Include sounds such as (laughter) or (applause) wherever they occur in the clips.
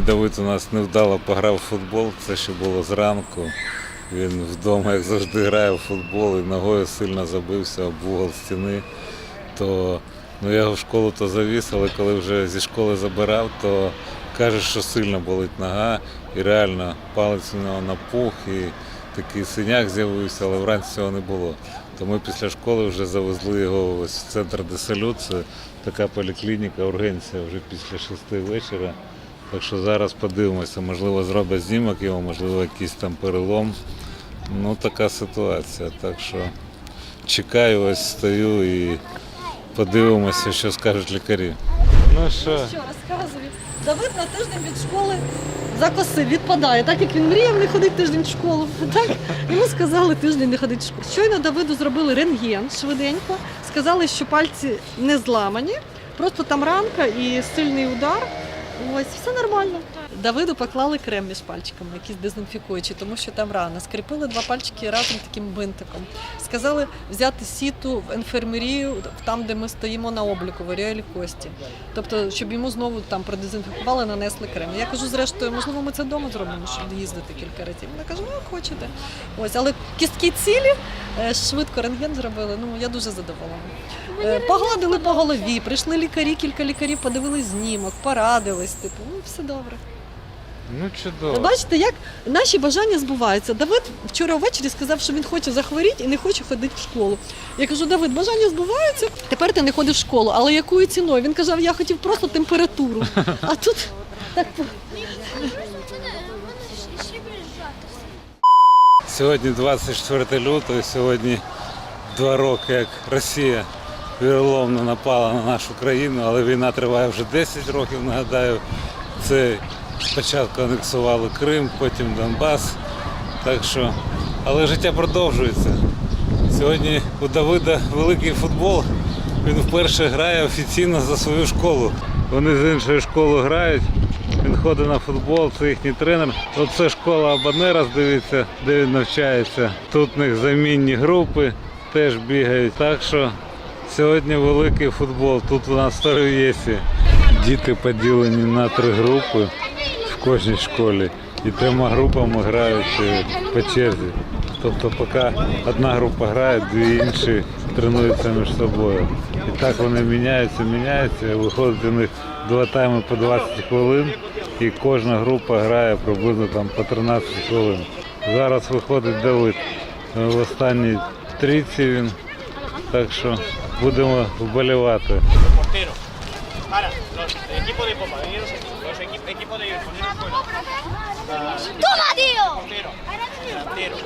Давид у нас невдало пограв в футбол, це ще було зранку. Він вдома, як завжди, грає в футбол і ногою сильно забився об угол стіни. То ну, я його в школу то завіз, але коли вже зі школи забирав, то каже, що сильно болить нога. І реально палець у нього напух, і такий синяк з'явився, але вранці цього не було. То ми після школи вже завезли його ось в центр Деселют. Це така поліклініка, ургенція вже після шести вечора. Так що зараз подивимося, можливо, зроблять знімок його, можливо, якийсь там перелом. Ну, така ситуація. Так що чекаю, ось стою і подивимося, що скажуть лікарі. Ну що, Що розказую? Давид на тиждень від школи закосив, відпадає, так як він мріяв не ходити тиждень в школу. (laughs) Так йому сказали тиждень не ходити в школу. Щойно Давиду зробили рентген швиденько. Сказали, що пальці не зламані, просто там ранка і сильний удар. Ось все нормально. Давиду поклали крем між пальчиками, якийсь дезінфікуючий, тому що там рана. Скріпили два пальчики разом таким бинтиком. Сказали взяти сіту в інфермерію, там, де ми стоїмо на обліку, в Оріолі Кості. Тобто, щоб йому знову там продезінфікували, нанесли крем. Я кажу, зрештою, можливо, ми це вдома зробимо, щоб їздити кілька разів. Вона каже, ну як хочете. Ось, але кістки цілі, е, швидко рентген зробили. Ну я дуже задоволена. Е, Погладили по голові, прийшли лікарі, кілька лікарів, подивились знімок, порадились. Типу, ну все добре. Ну чудово. Бачите, як наші бажання збуваються. Давид вчора ввечері сказав, що він хоче захворіти і не хоче ходити в школу. Я кажу, Давид, бажання збуваються. Тепер ти не ходиш в школу, але якою ціною? Він казав, я хотів просто температуру. А тут так Сьогодні 24 лютого, сьогодні два роки, як Росія віроломно напала на нашу країну, але війна триває вже 10 років, нагадаю. Це спочатку анексували Крим, потім Донбас. Так що, але життя продовжується. Сьогодні у Давида великий футбол. Він вперше грає офіційно за свою школу. Вони з іншої школи грають. Він ходить на футбол, це їхній тренер. Оце школа Абанерас, дивіться, де він навчається. Тут в них замінні групи теж бігають. Так що сьогодні великий футбол. Тут у нас в Староєсі. Діти поділені на три групи кожній школі. І трьома групами грають е, по черзі. Тобто поки одна група грає, дві інші тренуються між собою. І так вони міняються, міняються, виходить у них два тайми по 20 хвилин, і кожна група грає приблизно там по 13 хвилин. Зараз виходить Давид. Е, В останній трійці він. Так що будемо вболівати. portero. Para, los veniros aquí. Los equi- equipos de ¡Toma, tío! Portero, delantero,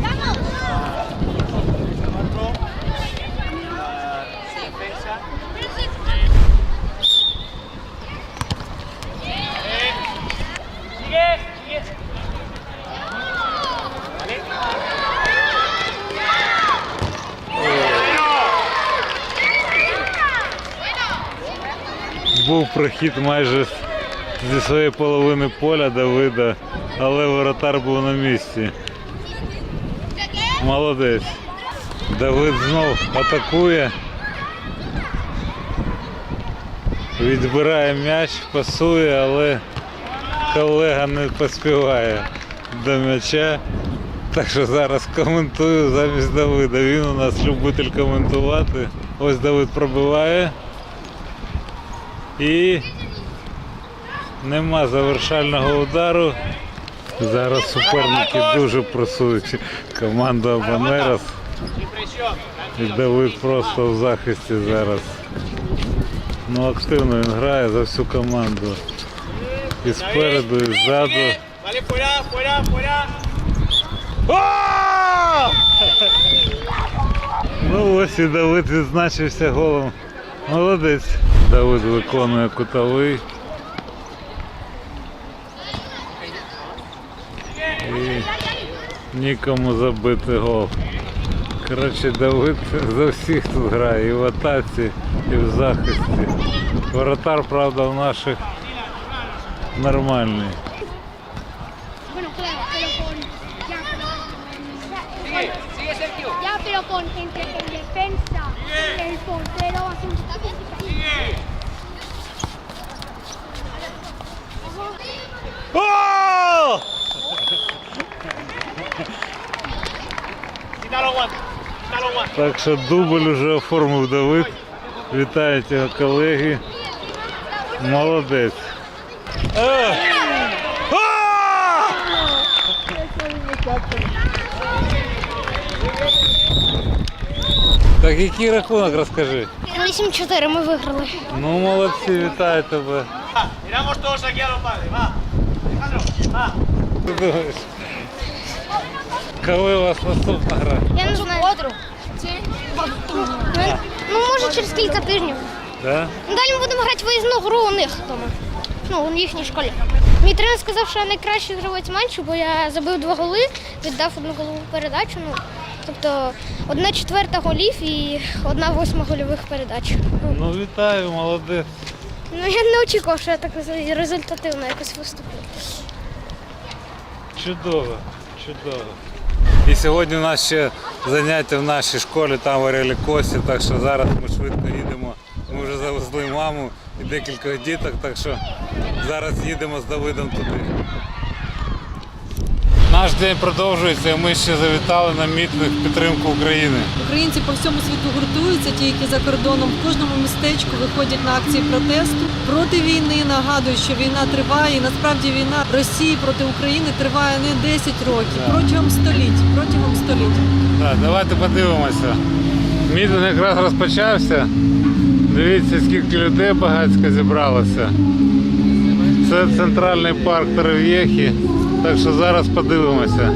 ¡La vamos! defensa. Eh, Sigue, sigue. Vale. Був прохід майже зі своєї половини поля Давида, але воротар був на місці. Молодець. Давид знов атакує. Відбирає м'яч, пасує, але колега не поспіває до м'яча. Так що зараз коментую замість Давида. Він у нас любитель коментувати. Ось Давид пробиває. І нема завершального удару. Зараз суперники дуже просують Абанерас. І Давид просто в захисті зараз. Ну активно він грає за всю команду. І спереду, і ззаду. Ну ось і Давид відзначився голом. Молодець. Давид виконує кутовий. І нікому забити гол. Коротше, Давид за всіх тут грає, і в атаці, і в захисті. Воротар, правда, в наших нормальний. Con. Defensa, el portero, un Sigue. Так що дубль уже оформив Давид. Вітають його колеги. Молодець. Е! Так який рахунок розкажи? 8-4 ми виграли. Ну молодці, вітаю тебе. Va, miramos todos aquí a los padres. Va. Alejandro, va. Ти думаєш? Коли у вас наступна гра? Я не знаю. Одру. Ну, може, через кілька тижнів. Да? Далі ми будемо грати виїзну гру у них вдома. Ну, у їхній школі. Мій тренер сказав, що я найкращий гравець матчу, бо я забив два голи, віддав одну голову передачу. Ну, тобто одна четверта голів і одна восьма гольових передач. Ну, Ну вітаю, молодець. Ну я не очікував, що я так результативно якось виступлю. Чудово, чудово. І сьогодні у нас ще заняття в нашій школі, там в Орелі так що зараз ми швидко їдемо. Ми вже завезли маму і декількох діток, так що зараз їдемо з Давидом туди. Наш день продовжується, ми ще завітали на мітинг підтримку України. Українці по всьому світу гуртуються, ті, які за кордоном в кожному містечку виходять на акції протесту проти війни. Нагадую, що війна триває. І насправді війна Росії проти України триває не 10 років, протягом століть. Протягом століть. Так, давайте подивимося. Мітинг якраз розпочався. Дивіться, скільки людей багатько зібралося. Це центральний парк Терев'єхі, так що зараз подивимося.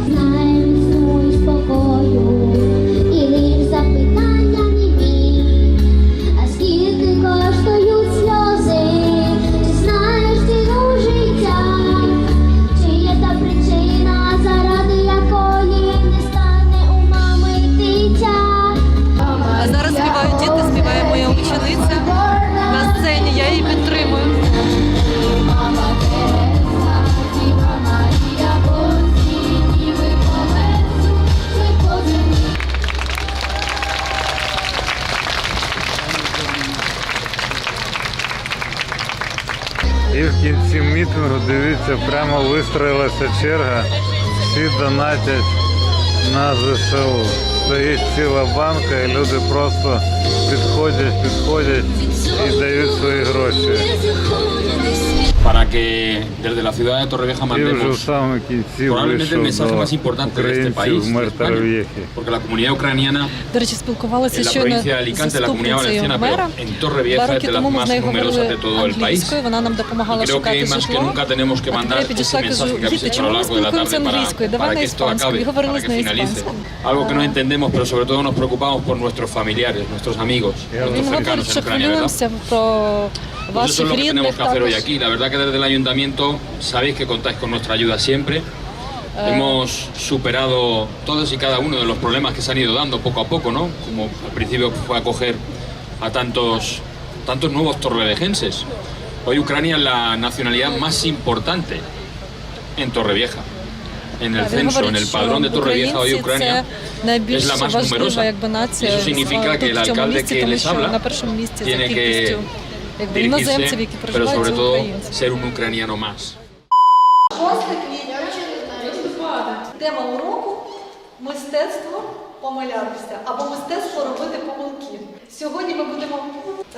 Дивіться, прямо вистроїлася черга. Всі донатять на ЗСУ. Стоїть ціла банка і люди просто підходять, підходять і дають свої гроші. Para que desde la ciudad de Torrevieja І mandemos probablemente el mensaje más importante de este país, de España, porque la comunidad ucraniana До речі, спілкувалася en la щойно provincia de Alicante, la comunidad заступницею valenciana, pero мера. en Два Torrevieja es роки de las тому ми з más нею numerosas говорили de todo el país. англійською, вона нам допомагала Y creo шукати que más que житло. nunca tenemos que А mandar я ese підійшла, mensaje кажу, que habéis діти, hecho a чому lo ми largo de la спілкуємося tarde para. Давай para на que esto іспанську. acabe, говорили para з que нею finalice. іспанською. Algo que no entendemos, pero sobre todo nos preocupamos por nuestros familiares, nuestros amigos, nuestros Він говорить, cercanos en що Ucrania, ¿verdad? хвилюємося про Eso es lo que tenemos que hacer hoy aquí. La verdad que desde el ayuntamiento sabéis que contáis con nuestra ayuda siempre. Hemos superado todos y cada uno de los problemas que se han ido dando poco a poco, ¿no? Como al principio fue acoger a tantos, tantos nuevos torrevejenses. Hoy Ucrania es la nacionalidad más importante en Torrevieja. En el censo, en el padrón de Torrevieja hoy Ucrania es la más numerosa. Eso significa que el alcalde que les habla tiene que якби, іноземців, які pero проживають, sobre це todo українці. ser un ucraniano 6 квітня. Тема уроку мистецтво помилятися або мистецтво робити помилки. Сьогодні ми будемо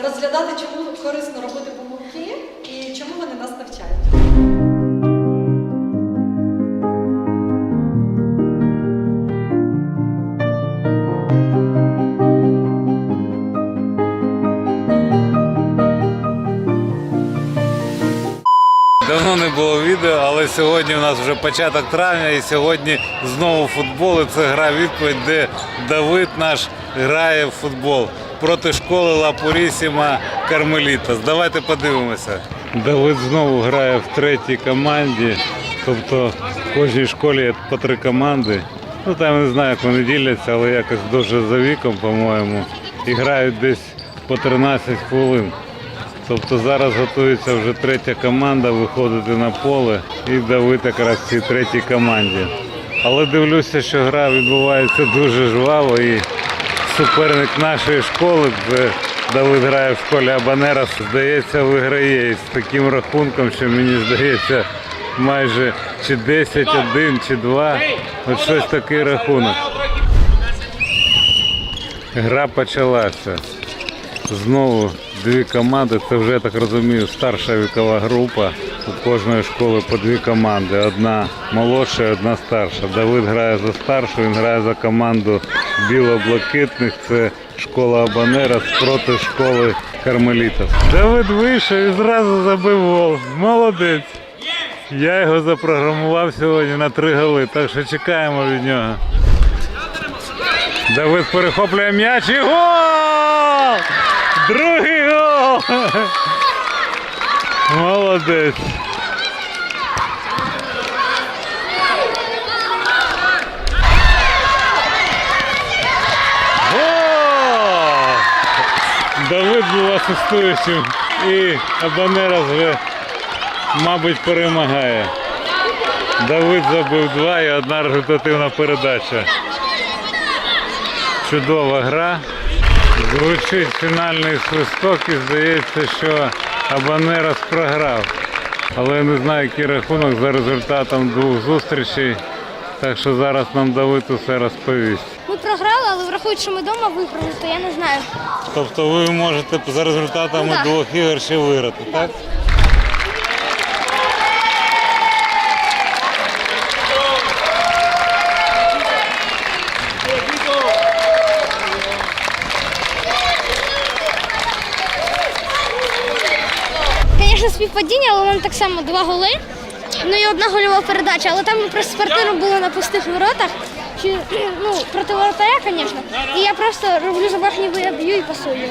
розглядати, чому корисно робити помилки і чому вони нас навчають. Сьогодні у нас вже початок травня і сьогодні знову футбол. І це гра відповідь, де Давид наш грає в футбол проти школи Лапурісіма Кармелітас. Давайте подивимося. Давид знову грає в третій команді. Тобто в кожній школі є по три команди. Ну там не знаю, як вони діляться, але якось дуже за віком, по-моєму. І грають десь по 13 хвилин. Тобто зараз готується вже третя команда виходити на поле і Давид якраз цій третій команді. Але дивлюся, що гра відбувається дуже жваво і суперник нашої школи це Давид грає в школі Абанерас. Здається, виграє із таким рахунком, що мені здається, майже чи 10-1, чи 2. От щось такий рахунок. Гра почалася. Знову дві команди. Це вже так розумію, старша вікова група. У кожної школи по дві команди. Одна молодша, одна старша. Давид грає за старшу, він грає за команду біло-блакитних. Це школа Абанерас проти школи Кармелітів. Давид вийшов і зразу забив гол. Молодець. Я його запрограмував сьогодні на три голи, так що чекаємо від нього. Давид перехоплює м'яч і гол! Другий гол! Молодець. Давид був асистуючим і Абанерас вже, мабуть, перемагає. Давид забив два і одна результативна передача. Чудова гра. Звучить фінальний свисток і здається, що Абанерас програв. Але я не знаю, який рахунок за результатом двох зустрічей. Так що зараз нам Давид усе розповість. Ми програли, але врахуючи, що ми вдома виграли, то я не знаю. Тобто ви можете за результатами Ну, да. двох ігор ще виграти, так? Звісно, співпадіння, але мене так само два голи. Ну і одна гольова передача, але там ми просто спортивно були на пустих воротах. Чи, ну, проти воротаря, звісно. І я просто роблю забах, ніби я б'ю і пасую.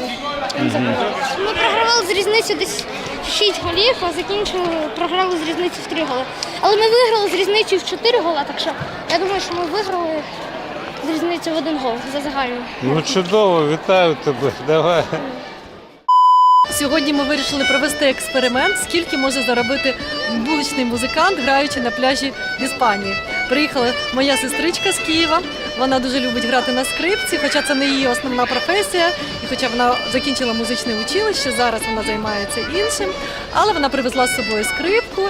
Він забиває. Ми програвали з різницею десь 6 голів, а закінчили, програли з різницею в 3 голи. Але ми виграли з різницею в 4 гола, так що я думаю, що ми виграли з різницею в один гол за загальну. Ну чудово, вітаю тебе. Давай. Сьогодні ми вирішили провести експеримент, скільки може заробити вуличний музикант, граючи на пляжі в Іспанії. Приїхала моя сестричка з Києва. Вона дуже любить грати на скрипці, хоча це не її основна професія, і хоча вона закінчила музичне училище, зараз вона займається іншим. Але вона привезла з собою скрипку.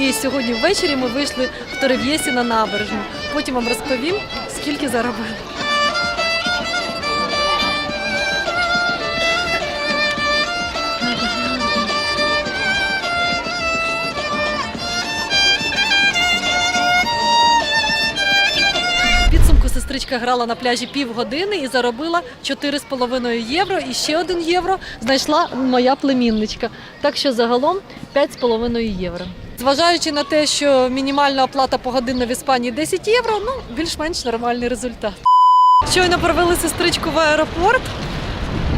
І сьогодні ввечері ми вийшли в Торев'єсі на набережну. Потім вам розповім, скільки заробили. Сестричка грала на пляжі півгодини і заробила 4,5 євро. І ще один євро знайшла моя племінничка. Так що загалом 5,5 євро. Зважаючи на те, що мінімальна оплата погодинна в Іспанії 10 євро, ну більш-менш нормальний результат. Щойно провели сестричку в аеропорт.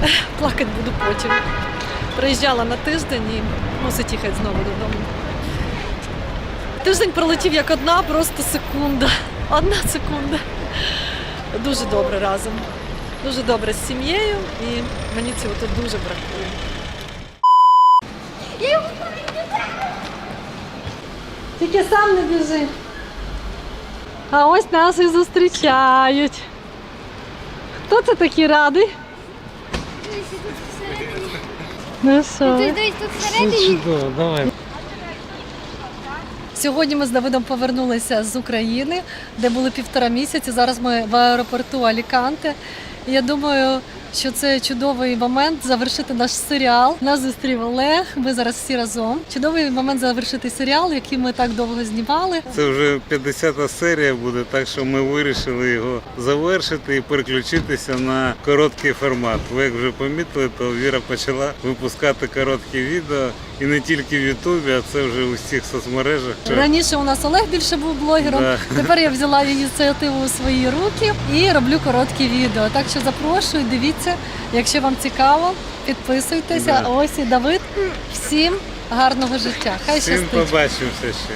(laughs) Плакати буду потім. Приїжджала на тиждень і мусить їхати знову додому. Тиждень пролетів як одна, просто секунда. Одна секунда. Дуже добре разом. Дуже добре з сім'єю і мені цього тут дуже бракує. Тільки сам не біжи. А ось нас і зустрічають. Хто це такий радий? Ну що? ви? Дивись, тут всередині. Чудово, давай. Сьогодні ми з Давидом повернулися з України, де були півтора місяці. Зараз ми в аеропорту Аліканте. Я думаю, що це чудовий момент завершити наш серіал. Нас зустрів Олег. Ми зараз всі разом. Чудовий момент завершити серіал, який ми так довго знімали. Це вже 50-та серія буде, так що ми вирішили його завершити і переключитися на короткий формат. Ви як вже помітили, то Віра почала випускати короткі відео і не тільки в Ютубі, а це вже у всіх соцмережах. Раніше у нас Олег більше був блогером. Да. Тепер я взяла ініціативу у свої руки і роблю короткі відео. Так що запрошую, дивіться, якщо вам цікаво, підписуйтеся. Да. Ось і Давид. Всім гарного життя. Хай Всім щастить. побачимося ще.